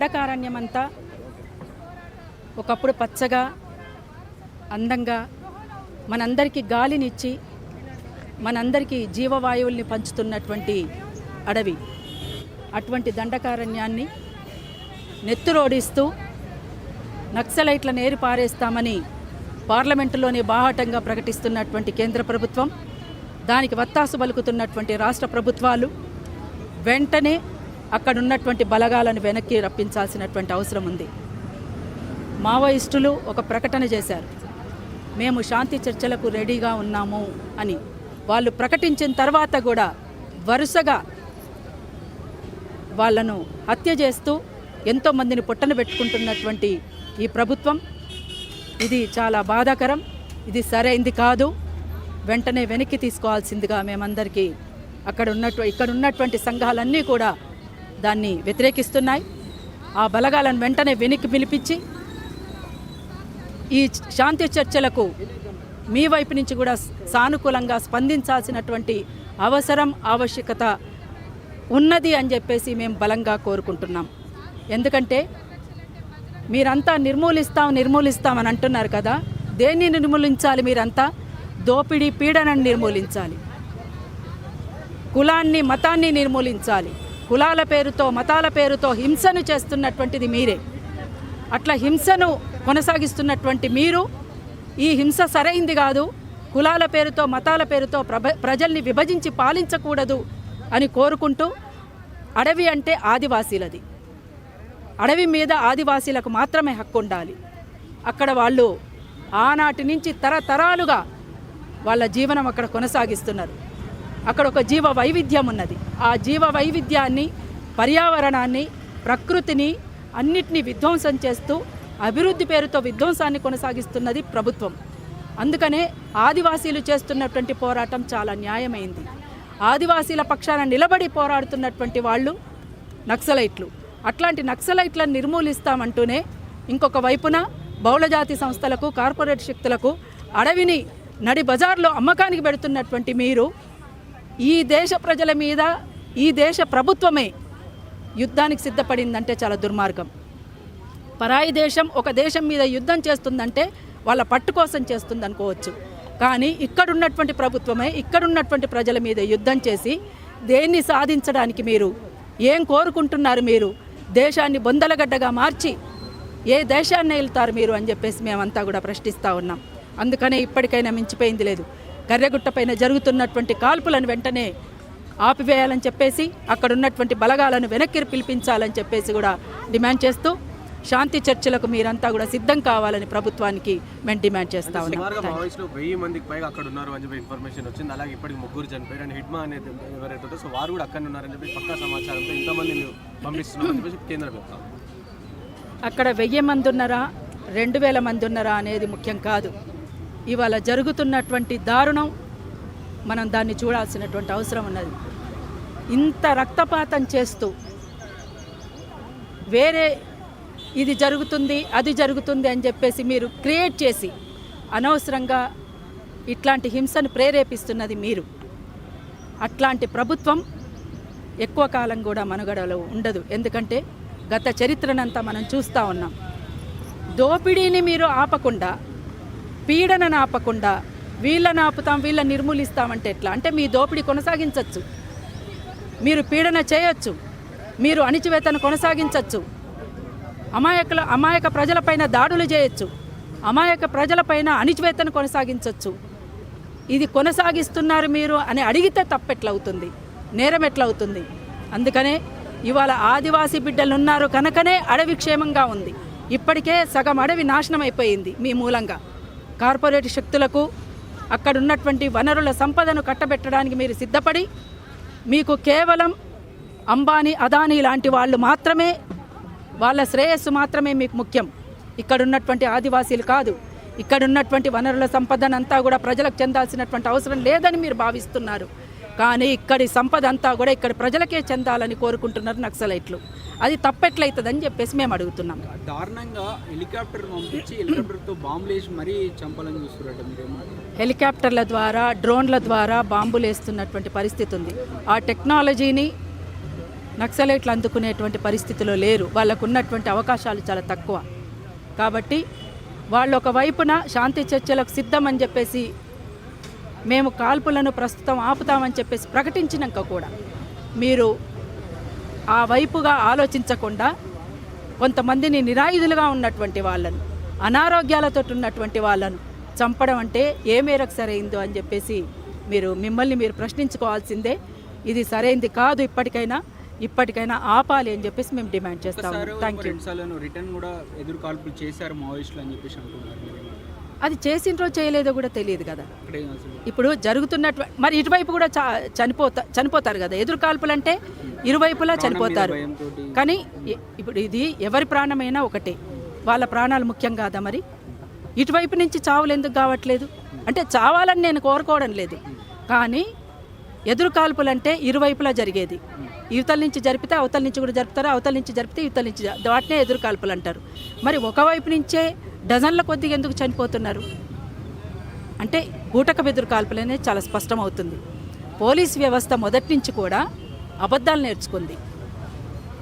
దండకారణ్యమంతా ఒకప్పుడు పచ్చగా అందంగా మనందరికీ గాలినిచ్చి మనందరికీ జీవవాయువుల్ని పంచుతున్నటువంటి అడవి. అటువంటి దండకారణ్యాన్ని నెత్తురోడిస్తూ నక్సలైట్లను ఏరి పారేస్తామని పార్లమెంటులోనే బాహాటంగా ప్రకటిస్తున్నటువంటి కేంద్ర ప్రభుత్వం దానికి వత్తాసు పలుకుతున్నటువంటి రాష్ట్ర ప్రభుత్వాలు వెంటనే అక్కడ ఉన్నటువంటి బలగాలను వెనక్కి రప్పించాల్సినటువంటి అవసరం ఉంది. మావోయిస్టులు ఒక ప్రకటన చేశారు. మేము శాంతి చర్చలకు రెడీగా ఉన్నాము అని. వాళ్ళు ప్రకటించిన తర్వాత కూడా వరుసగా వాళ్ళను హత్య చేస్తూ ఎంతోమందిని పొట్టన పెట్టుకుంటున్నటువంటి ఈ ప్రభుత్వం. ఇది చాలా బాధాకరం. ఇది సరైంది కాదు. వెంటనే వెనక్కి తీసుకోవాల్సిందిగా మేమందరికీ అక్కడ ఉన్నట్టు ఇక్కడ ఉన్నటువంటి సంఘాలన్నీ కూడా దాన్ని వ్యతిరేకిస్తున్నాయి. ఆ బలగాలను వెంటనే వెనక్కి పిలిపించి ఈ శాంతి చర్చలకు మీ వైపు నుంచి కూడా సానుకూలంగా స్పందించాల్సినటువంటి అవసరం ఆవశ్యకత ఉన్నది అని చెప్పేసి మేము బలంగా కోరుకుంటున్నాం. ఎందుకంటే మీరంతా నిర్మూలిస్తాం నిర్మూలిస్తామని అంటున్నారు కదా. దేన్ని నిర్మూలించాలి మీరంతా? దోపిడీ పీడనను నిర్మూలించాలి. కులాన్ని మతాన్ని నిర్మూలించాలి. కులాల పేరుతో మతాల పేరుతో హింసను చేస్తున్నటువంటిది మీరే. అట్లా హింసను కొనసాగిస్తున్నటువంటి మీరు ఈ హింస సరైంది కాదు. కులాల పేరుతో మతాల పేరుతో ప్రభ ప్రజల్ని విభజించి పాలించకూడదు అని కోరుకుంటూ అడవి అంటే ఆదివాసీలది. అడవి మీద ఆదివాసీలకు మాత్రమే హక్కు ఉండాలి. అక్కడ వాళ్ళు ఆనాటి నుంచి తరతరాలుగా వాళ్ళ జీవనం అక్కడ కొనసాగిస్తున్నారు. అక్కడ ఒక జీవ వైవిధ్యం ఉన్నది. ఆ జీవ వైవిధ్యాన్ని పర్యావరణాన్ని ప్రకృతిని అన్నిటినీ విధ్వంసం చేస్తూ అభివృద్ధి పేరుతో విధ్వంసాన్ని కొనసాగిస్తున్నది ప్రభుత్వం. అందుకనే ఆదివాసీలు చేస్తున్నటువంటి పోరాటం చాలా న్యాయమైంది. ఆదివాసీల పక్షాన నిలబడి పోరాడుతున్నటువంటి వాళ్ళు నక్సలైట్లు. అట్లాంటి నక్సలైట్లను నిర్మూలిస్తామంటూనే ఇంకొక వైపున బహుళజాతి సంస్థలకు కార్పొరేట్ శక్తులకు అడవిని నడి బజార్లో అమ్మకానికి పెడుతున్నటువంటి మీరు ఈ దేశ ప్రజల మీద ఈ దేశ ప్రభుత్వమే యుద్ధానికి సిద్ధపడిందంటే చాలా దుర్మార్గం. పరాయి దేశం ఒక దేశం మీద యుద్ధం చేస్తుందంటే వాళ్ళ పట్టు కోసం చేస్తుంది అనుకోవచ్చు కానీ ఇక్కడున్నటువంటి ప్రభుత్వమే ఇక్కడున్నటువంటి ప్రజల మీద యుద్ధం చేసి దేన్ని సాధించడానికి మీరు ఏం కోరుకుంటున్నారు మీరు దేశాన్ని బొందలగడ్డగా మార్చి ఏ దేశాన్ని వెళ్తారు మీరు అని చెప్పేసి మేమంతా కూడా ప్రశ్నిస్తూ ఉన్నాం. అందుకనే ఇప్పటికైనా మించిపోయింది లేదు. కర్రెగుట్ట పైన జరుగుతున్నటువంటి కాల్పులను వెంటనే ఆపివేయాలని చెప్పేసి అక్కడ ఉన్నటువంటి బలగాలను వెనక్కి పిలిపించాలని చెప్పేసి కూడా డిమాండ్ చేస్తూ శాంతి చర్చలకు మీరంతా కూడా సిద్ధం కావాలని ప్రభుత్వానికి మేము డిమాండ్ చేస్తా ఉన్నాం. వెయ్యి మందికి పైగా అక్కడ ఉన్నారు అని చెప్పి ఇన్ఫర్మేషన్ వచ్చింది. అలాగే ఇప్పటికి ముగ్గురు చనిపోయారు. అండ్ హిడ్మా అనేది ఎవరైతే సో వారు కూడా అక్కడ ఉన్నారని చెప్పి పక్కా సమాచారంతో ఇంతమంది పంపిస్తున్నారని చెప్పేసి కేంద్రం చెప్తాం అక్కడ వెయ్యి మంది ఉన్నారా? రెండు వేల మంది ఉన్నారా అనేది ముఖ్యం కాదు. ఇవాళ జరుగుతున్నటువంటి దారుణం మనం దాన్ని చూడాల్సినటువంటి అవసరం ఉన్నది. ఇంత రక్తపాతం చేస్తూ వేరే ఇది జరుగుతుంది అది జరుగుతుంది అని చెప్పేసి మీరు క్రియేట్ చేసి అనవసరంగా ఇట్లాంటి హింసను ప్రేరేపిస్తున్నది మీరు. అట్లాంటి ప్రభుత్వం ఎక్కువ కాలం కూడా మనుగడలో ఉండదు. ఎందుకంటే గత చరిత్రనంతా మనం చూస్తూ ఉన్నాం. దోపిడీని మీరు ఆపకుండా పీడన ఆపకుండా వీళ్ళని ఆపుతాం వీళ్ళని నిర్మూలిస్తామంటే ఎట్లా? అంటే మీ దోపిడీ కొనసాగించవచ్చు మీరు పీడన చేయొచ్చు. మీరు అణిచివేతను కొనసాగించవచ్చు అమాయకుల అమాయక ప్రజలపైన దాడులు చేయొచ్చు. అమాయక ప్రజలపైన అణిచివేతను కొనసాగించవచ్చు ఇది కొనసాగిస్తున్నారు మీరు అని అడిగితే తప్పెట్లవుతుంది. నేరం ఎట్లవుతుంది? అందుకనే ఇవాళ ఆదివాసీ బిడ్డలు ఉన్నారు కనుకనే అడవి క్షేమంగా ఉంది. ఇప్పటికే సగం అడవి నాశనం అయిపోయింది మీ మూలంగా. కార్పొరేట్ శక్తులకు అక్కడున్నటువంటి వనరుల సంపదను కట్టబెట్టడానికి మీరు సిద్ధపడి మీకు కేవలం అంబానీ అదానీ లాంటి వాళ్ళు మాత్రమే వాళ్ళ శ్రేయస్సు మాత్రమే మీకు ముఖ్యం. ఇక్కడ ఉన్నటువంటి ఆదివాసీలు కాదు. ఇక్కడ ఉన్నటువంటి వనరుల సంపదనంతా కూడా ప్రజలకు చెందాల్సినటువంటి అవసరం లేదని మీరు భావిస్తున్నారు. కానీ ఇక్కడి సంపద అంతా కూడా ఇక్కడ ప్రజలకే చెందాలని కోరుకుంటున్నారు నక్సలైట్లు. అది తప్పెట్లయితుందని చెప్పేసి మేము అడుగుతున్నాం. దారుణంగా హెలికాప్టర్ పంపించి హెలికాప్టర్తో మరీ చంపాలని చూస్తున్నారట హెలికాప్టర్ల ద్వారా డ్రోన్ల ద్వారా బాంబులు వేస్తున్నటువంటి పరిస్థితి ఉంది. ఆ టెక్నాలజీని నక్సలైట్లు అందుకునేటువంటి పరిస్థితిలో లేరు. వాళ్ళకు ఉన్నటువంటి అవకాశాలు చాలా తక్కువ. కాబట్టి వాళ్ళు ఒక వైపున శాంతి చర్చలకు సిద్ధమని చెప్పేసి మేము కాల్పులను ప్రస్తుతం ఆపుతామని చెప్పేసి ప్రకటించినాక కూడా మీరు ఆ వైపుగా ఆలోచించకుండా కొంతమందిని నిరాయుధులుగా ఉన్నటువంటి వాళ్ళను అనారోగ్యాలతో ఉన్నటువంటి వాళ్ళను చంపడం అంటే ఏ మేరకు సరైందో అని చెప్పేసి మీరు మిమ్మల్ని మీరు ప్రశ్నించుకోవాల్సిందే. ఇది సరైంది కాదు ఇప్పటికైనా ఇప్పటికైనా ఆపాలి అని చెప్పేసి మేము డిమాండ్ చేస్తాము థ్యాంక్ యూ రిటర్న్ కూడా ఎదురు కాల్పులు చేశారు మావోయిస్టులు అని చెప్పేసి అంటున్నారు. అది చేసిండ్రో చేయలేదో కూడా తెలియదు కదా. ఇప్పుడు జరుగుతున్నటువంటి మరి ఇటువైపు కూడా చా చనిపోతా చనిపోతారు కదా. ఎదురు కాల్పులు అంటే ఇరువైపులా చనిపోతారు. కానీ ఇప్పుడు ఇది ఎవరి ప్రాణమైనా ఒకటే. వాళ్ళ ప్రాణాలు ముఖ్యం కాదా మరి? ఇటువైపు నుంచి చావులు ఎందుకు కావట్లేదు? అంటే చావాలని నేను కోరుకోవడం లేదు. కానీ ఎదురు కాల్పులు అంటే ఇరువైపులా జరిగేది. యువతల నుంచి జరిపితే అవతల నుంచి కూడా జరుపుతారు అవతల నుంచి జరిపితే యువతల నుంచి వాటినే ఎదురు కాల్పులు అంటారు. మరి ఒకవైపు నుంచే డజన్ల కొద్దిగా ఎందుకు చనిపోతున్నారు? అంటే బూటక బెదురు కాల్పులు అనేది చాలా స్పష్టమవుతుంది. పోలీస్ వ్యవస్థ మొదటి నుంచి కూడా అబద్ధాలు నేర్చుకుంది.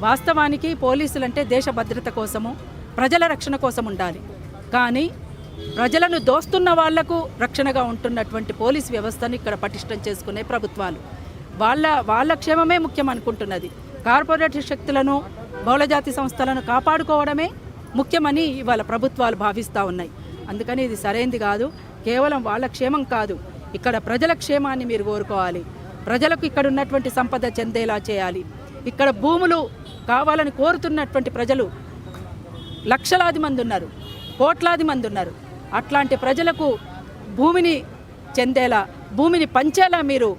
వాస్తవానికి పోలీసులు అంటే దేశ భద్రత కోసము ప్రజల రక్షణ కోసం ఉండాలి. కానీ ప్రజలను దోస్తున్న వాళ్ళకు రక్షణగా ఉంటున్నటువంటి పోలీస్ వ్యవస్థను ఇక్కడ పటిష్టం చేసుకునే ప్రభుత్వాలు. వాళ్ళ వాళ్ళ క్షేమమే ముఖ్యం అనుకుంటున్నది. కార్పొరేట్ శక్తులను బహుళజాతి సంస్థలను కాపాడుకోవడమే ముఖ్యమని ఇవాళ ప్రభుత్వాలు భావిస్తూ ఉన్నాయి. అందుకని ఇది సరైంది కాదు. కేవలం వాళ్ళ క్షేమం కాదు. ఇక్కడ ప్రజల క్షేమాన్ని మీరు కోరుకోవాలి. ప్రజలకు ఇక్కడ ఉన్నటువంటి సంపద చెందేలా చేయాలి. ఇక్కడ భూములు కావాలని కోరుతున్నటువంటి ప్రజలు లక్షలాది మంది ఉన్నారు. కోట్లాది మంది ఉన్నారు. అట్లాంటి ప్రజలకు భూమిని చెందేలా భూమిని పంచేలా మీరు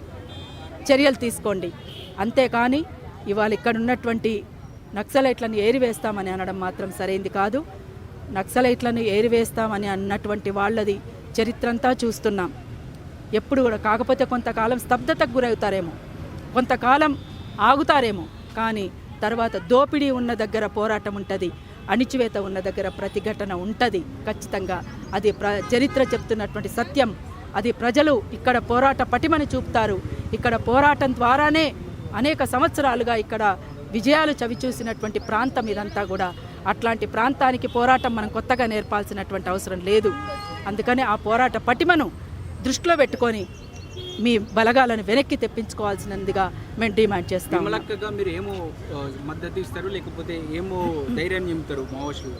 చర్యలు తీసుకోండి. అంతేకాని ఇవాళ ఇక్కడ ఉన్నటువంటి నక్సలైట్లను ఏరివేస్తామని అనడం మాత్రం సరైంది కాదు. నక్సలైట్లను ఏరివేస్తామని అన్నటువంటి వాళ్ళది చరిత్రంతా చూస్తున్నాం. ఎప్పుడు కూడా కాకపోతే కొంతకాలం స్తబ్దతకు గురవుతారేమో కొంతకాలం ఆగుతారేమో కానీ తర్వాత దోపిడీ ఉన్న దగ్గర పోరాటం ఉంటుంది అణిచివేత ఉన్న దగ్గర ప్రతిఘటన ఉంటుంది ఖచ్చితంగా. అది ప్ర చరిత్ర చెప్తున్నటువంటి సత్యం. అది ప్రజలు ఇక్కడ పోరాట పటిమని చూపుతారు. ఇక్కడ పోరాటం ద్వారానే అనేక సంవత్సరాలుగా ఇక్కడ విజయాలు చవిచూసినటువంటి ప్రాంతం ఇదంతా కూడా. అట్లాంటి ప్రాంతానికి పోరాటం మనం కొత్తగా నేర్పాల్సినటువంటి అవసరం లేదు. అందుకని ఆ పోరాట పటిమను దృష్టిలో పెట్టుకొని మీ బలగాలను వెనక్కి తెప్పించుకోవాల్సినదిగా మేము డిమాండ్ విమలక్కగా మీరు ఏమో మద్దతు ఇస్తారు లేకపోతే ఏమో ధైర్యాన్ని నింపుతారు మావోయిస్టులు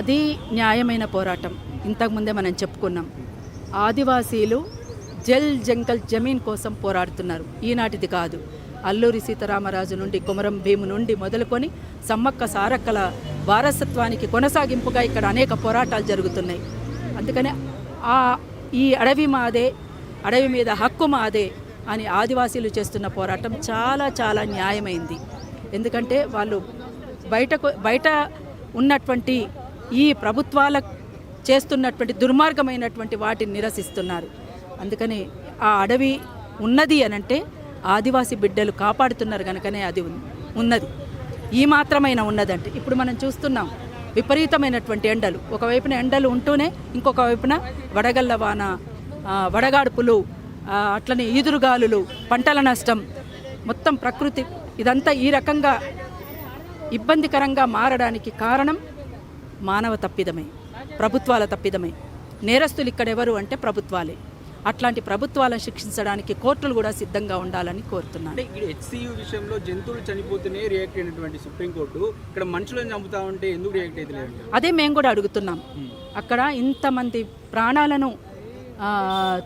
అది న్యాయమైన పోరాటం. ఇంతకుముందే మనం చెప్పుకున్నాం. ఆదివాసీలు జల్ జంగల్ జమీన్ కోసం పోరాడుతున్నారు. ఈనాటిది కాదు. అల్లూరి సీతారామరాజు నుండి కుమరం భీము నుండి మొదలుకొని సమ్మక్క సారక్కల వారసత్వానికి కొనసాగింపుగా ఇక్కడ అనేక పోరాటాలు జరుగుతున్నాయి. అందుకని ఆ ఈ అడవి మాదే అడవి మీద హక్కు మాదే అని ఆదివాసీలు చేస్తున్న పోరాటం చాలా చాలా న్యాయమైంది. ఎందుకంటే వాళ్ళు బయటకు బయట ఉన్నటువంటి ఈ ప్రభుత్వాల చేస్తున్నటువంటి దుర్మార్గమైనటువంటి వాటిని నిరసిస్తున్నారు. అందుకని ఆ అడవి ఉన్నది అనంటే ఆదివాసీ బిడ్డలు కాపాడుతున్నారు కనుకనే అది ఉన్నది. ఈ మాత్రమైన ఉన్నదంటే ఇప్పుడు మనం చూస్తున్నాం విపరీతమైనటువంటి ఎండలు. ఒకవైపున ఎండలు ఉంటూనే ఇంకొక వైపున వడగళ్ళ వాన వడగాడుపులు అట్లనే ఈదురుగాలులు పంటల నష్టం మొత్తం ప్రకృతి ఇదంతా ఈ రకంగా ఇబ్బందికరంగా మారడానికి కారణం మానవ తప్పిదమే ప్రభుత్వాల తప్పిదమే. నేరస్తులు ఇక్కడెవరు అంటే ప్రభుత్వాలే. అట్లాంటి ప్రభుత్వాలను శిక్షించడానికి కోర్టులు కూడా సిద్ధంగా ఉండాలని కోరుతున్నాను. హెచ్సియు విషయంలో జంతువులు చనిపోతూనే రియాక్ట్ అయినటువంటి సుప్రీంకోర్టు ఇక్కడ మనుషులను చంపుతా ఉంటే ఎందుకు రియాక్ట్ అయితే అదే మేము కూడా అడుగుతున్నాం. అక్కడ ఇంతమంది ప్రాణాలను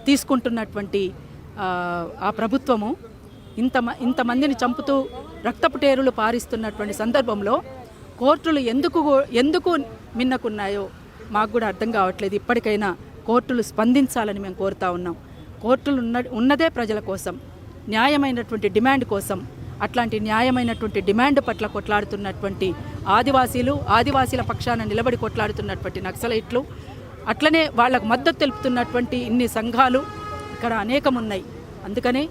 తీసుకుంటున్నటువంటి ఆ, ఆ ప్రభుత్వము ఇంత ఇంతమందిని చంపుతూ రక్తపు టేరులు పారిస్తున్నటువంటి సందర్భంలో కోర్టులు ఎందుకు ఎందుకు మిన్నకున్నాయో మాకు కూడా అర్థం కావట్లేదు. ఇప్పటికైనా కోర్టులు స్పందించాలని మేము కోరుతా ఉన్నాం. కోర్టులు ఉన్న ఉన్నదే ప్రజల కోసం న్యాయమైనటువంటి డిమాండ్ కోసం అట్లాంటి న్యాయమైనటువంటి డిమాండ్ పట్ల కొట్లాడుతున్నటువంటి ఆదివాసీలు ఆదివాసీల పక్షాన నిలబడి కొట్లాడుతున్నటువంటి నక్సలైట్లు అట్లనే వాళ్ళకు మద్దతు తెలుపుతున్నటువంటి ఇన్ని సంఘాలు ఇక్కడ అనేకం ఉన్నాయి అందుకనే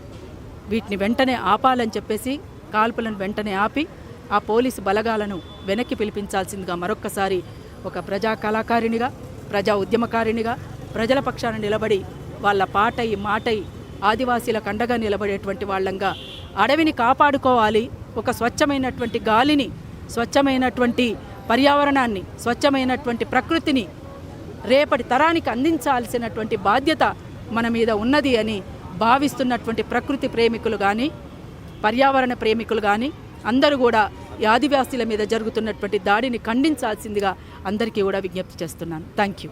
వీటిని వెంటనే ఆపాలని చెప్పేసి కాల్పులను వెంటనే ఆపి ఆ పోలీసు బలగాలను వెనక్కి పిలిపించాల్సిందిగా మరొక్కసారి ఒక ప్రజా కళాకారిణిగా ప్రజా ఉద్యమకారిణిగా ప్రజల పక్షాన నిలబడి వాళ్ళ పాటై మాటై ఆదివాసీలకు అండగా నిలబడేటువంటి వాళ్ళంగా అడవిని కాపాడుకోవాలి. ఒక స్వచ్ఛమైనటువంటి గాలిని స్వచ్ఛమైనటువంటి పర్యావరణాన్ని స్వచ్ఛమైనటువంటి ప్రకృతిని రేపటి తరానికి అందించాల్సినటువంటి బాధ్యత మన మీద ఉన్నది అని భావిస్తున్నటువంటి ప్రకృతి ప్రేమికులు కానీ పర్యావరణ ప్రేమికులు కానీ అందరూ కూడా ఈ ఆదివాసీల మీద జరుగుతున్నటువంటి దాడిని ఖండించాల్సిందిగా అందరికీ కూడా విజ్ఞప్తి చేస్తున్నాను. Thank you